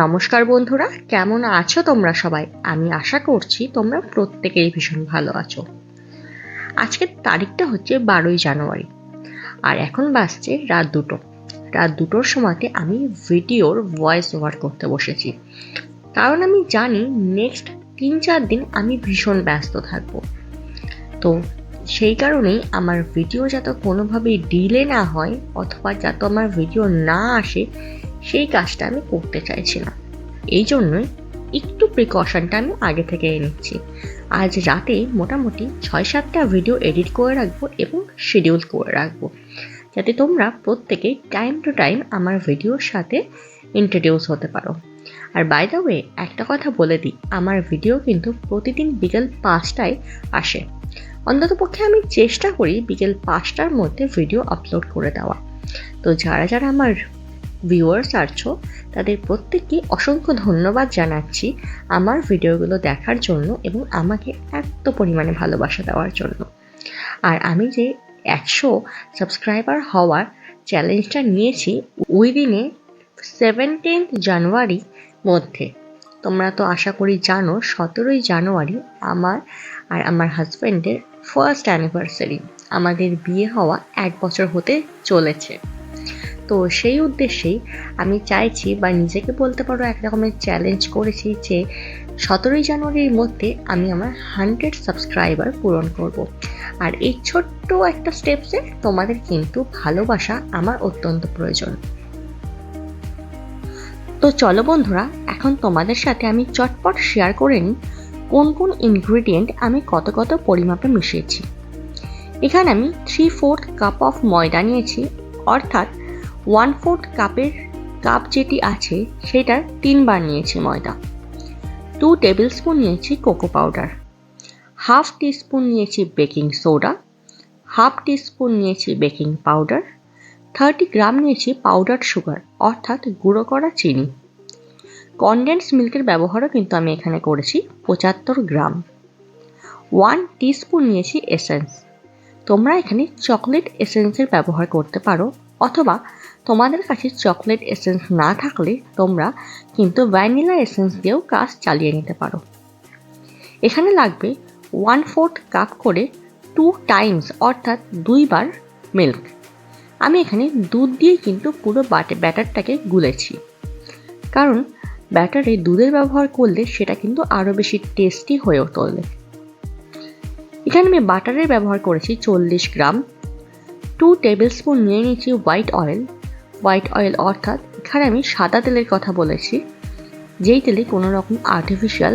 নমস্কার বন্ধুরা, কেমন আছো তোমরা সবাই? আমি আশা করছি তোমরা প্রত্যেকেই ভীষণ ভালো আছো। আজকের তারিখটা হচ্ছে বারোই জানুয়ারি, আর এখন বাজছে রাত দুটো। রাত দুটোর সময়তে আমি ভিডিওর ভয়েস ওভার করতে বসেছি। কারণ আমি জানি নেক্সট তিন চার দিন আমি ভীষণ ব্যস্ত থাকব। তো সেই কারণেই আমার ভিডিও যাতে কোনোভাবেই ডিলে না হয়, অথবা যাতে আমার ভিডিও না আসে সেই কাজটা আমি করতে চাইছি না এই জন্যই একটু প্রিকশনটা আমি আগে থেকে নিচ্ছি। আজ রাতে মোটামুটি ছয় সাতটা ভিডিও এডিট করে রাখব এবং শিডিউল করে রাখব। যাতে তোমরা প্রত্যেকে টাইম টু টাইম আমার ভিডিওর সাথে ইন্ট্রোডিউস হতে পারো। আর বাই দ্য ওয়ে একটা কথা বলে দিই, আমার ভিডিও কিন্তু প্রতিদিন বিকেল পাঁচটায় আসে। অন্ততপক্ষে আমি চেষ্টা করি বিকেল পাঁচটার মধ্যে ভিডিও আপলোড করে দেওয়া। তো যারা যারা আমার ভিউয়ার্স আছো তাদের প্রত্যেককে অসংখ্য ধন্যবাদ জানাচ্ছি আমার ভিডিওগুলো দেখার জন্য এবং আমাকে এত পরিমাণে ভালোবাসা দেওয়ার জন্য। আর আমি যে একশো সাবস্ক্রাইবার হওয়ার চ্যালেঞ্জটা নিয়েছি উইদিনে সেভেন্টিন্থ জানুয়ারি মধ্যে। তোমরা তো আশা করি জানো, সতেরোই জানুয়ারি আমার আর আমার হাজব্যান্ডের ফার্স্ট অ্যানিভার্সারি আমাদের বিয়ে হওয়া এক বছর হতে চলেছে। তো সেই উদ্দেশ্যেই আমি চাইছি বা নিজেকে বলতে পারো এক রকমের চ্যালেঞ্জ করেছি যে সতেরোই জানুয়ারির মধ্যে আমি আমার হান্ড্রেড সাবস্ক্রাইবার পূরণ করব। আর এই ছোট্ট একটা স্টেপসে তোমাদের কিন্তু ভালোবাসা আমার অত্যন্ত প্রয়োজন তো চলো বন্ধুরা, এখন তোমাদের সাথে আমি চটপট শেয়ার করে নিই কোন কোন ইনগ্রিডিয়েন্ট আমি কত কত পরিমাপে মিশিয়েছি এখানে আমি থ্রি ফোর্থ কাপ অফ ময়দা নিয়েছি, অর্থাৎ ওয়ান ফোর্থ কাপের কাপ যেটি আছে, সেটার তিনবার নিয়েছি ময়দা। টু টেবিল স্পুন নিয়েছি কোকো পাউডার হাফ টিস্পুন নিয়েছি বেকিং সোডা হাফ টিস্পুন নিয়েছি বেকিং পাউডার থার্টি গ্রাম নিয়েছি পাউডার সুগার অর্থাৎ গুঁড়ো করা চিনি। কনডেন্স মিল্কের ব্যবহারও কিন্তু আমি এখানে করেছি, পঁচাত্তর গ্রাম। ওয়ান টিস্পুন নিয়েছি এসেন্স তোমরা এখানে চকলেট এসেন্সের ব্যবহার করতে পারো অথবা তোমাদের কাছে চকলেট এসেন্স না থাকলে তোমরা কিন্তু ভ্যানিলা এসেন্স দিয়েও কাজ চালিয়ে নিতে পারো। এখানে লাগবে ওয়ান ফোর্থ কাপ করে টু টাইমস অর্থাৎ দুইবার মিল্ক আমি এখানে দুধ দিয়ে কিন্তু পুরো বাটে ব্যাটারটাকে গুলেছি। কারণ ব্যাটারে দুধের ব্যবহার করলে সেটা কিন্তু আরও বেশি টেস্টি হয়ে তোলে এখানে আমি বাটারের ব্যবহার করেছি চল্লিশ গ্রাম। টু টেবিল স্পুন নিয়ে নিয়েছি হোয়াইট অয়েল হোয়াইট অয়েল অর্থাৎ এখানে আমি সাদা তেলের কথা বলেছি। যেই তেলে কোনো রকম আর্টিফিশিয়াল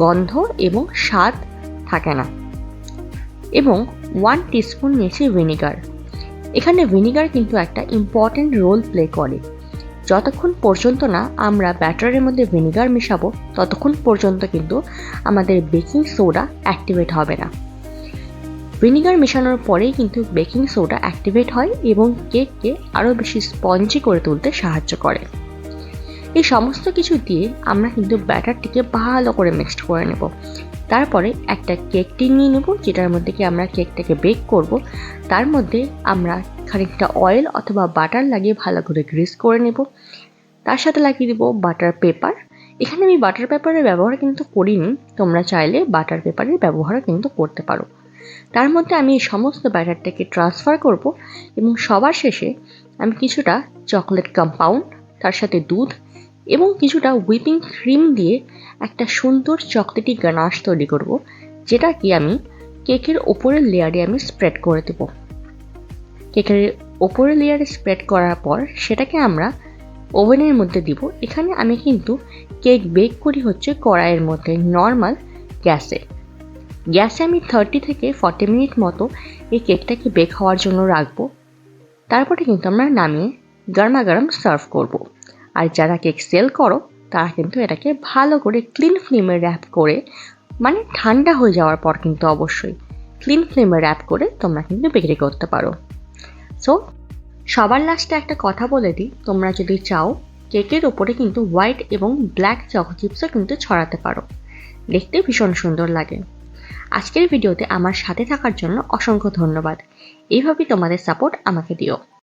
গন্ধ এবং স্বাদ থাকে না। এবং ওয়ান টিস্পুন নিয়েছি ভিনিগার এখানে ভিনিগার কিন্তু একটা ইম্পর্ট্যান্ট রোল প্লে করে। যতক্ষণ পর্যন্ত না আমরা ব্যাটারের মধ্যে ভিনিগার মেশাবো, ততক্ষণ পর্যন্ত কিন্তু আমাদের বেকিং সোডা অ্যাক্টিভেট হবে না। ভিনিগার মেশানোর পরেই কিন্তু বেকিং সোডা অ্যাক্টিভেট হয় এবং কেককে আরও বেশি স্পঞ্জি করে তুলতে সাহায্য করে। এই সমস্ত কিছু দিয়ে আমরা কিন্তু ব্যাটারটিকে ভালো করে মিক্সড করে নেব। তারপরে একটা কেক টিন নিয়ে নেব, যেটার মধ্যে কি আমরা কেকটাকে বেক করব। তার মধ্যে আমরা খানিকটা অয়েল অথবা বাটার লাগিয়ে ভালো করে গ্রিস করে নেব। তার সাথে লাগিয়ে দেবো বাটার পেপার। এখানে আমি বাটার পেপারের ব্যবহার কিন্তু করিনি, তোমরা চাইলে বাটার পেপারের ব্যবহারও কিন্তু করতে পারো। তার মধ্যে আমি এই সমস্ত ব্যাটারটাকে ট্রান্সফার করব এবং সবার শেষে আমি কিছুটা চকলেট কম্পাউন্ড, তার সাথে দুধ এবং কিছুটা হুইপিং ক্রিম দিয়ে একটা সুন্দর চকলেটি গানাশ তৈরি করব, যেটা কি আমি কেকের ওপরের লেয়ারে আমি স্প্রেড করে দেব। কেকের ওপরের লেয়ারে স্প্রেড করার পর সেটাকে আমরা ওভেনের মধ্যে দিব। এখানে আমি কিন্তু কেক বেক করি হচ্ছে কড়াইয়ের মধ্যে, নর্মাল গ্যাসে। গ্যাসে আমি থার্টি থেকে ফর্টি মিনিট মতো এই কেকটাকে বেক হওয়ার জন্য রাখব। তারপরে কিন্তু আমরা নামিয়ে গরমা গরম সার্ভ করব। আর যারা কেক সেল করো, তারা কিন্তু এটাকে ভালো করে ক্লিন ফ্লেমে র্যাপ করে মানে ঠান্ডা হয়ে যাওয়ার পর কিন্তু অবশ্যই ক্লিন ফ্লেমে র্যাপ করে তোমরা কিন্তু বিক্রি করতে পারো। সো সবার লাস্টে একটা কথা বলে দিই, তোমরা যদি চাও, কেকের ওপরে কিন্তু হোয়াইট এবং ব্ল্যাক চকো চিপসও কিন্তু ছড়াতে পারো। দেখতে ভীষণ সুন্দর লাগে। আজকের ভিডিওতে আমার সাথে থাকার জন্য অসংখ্য ধন্যবাদ। এইভাবেই তোমাদের সাপোর্ট আমাকে দিও।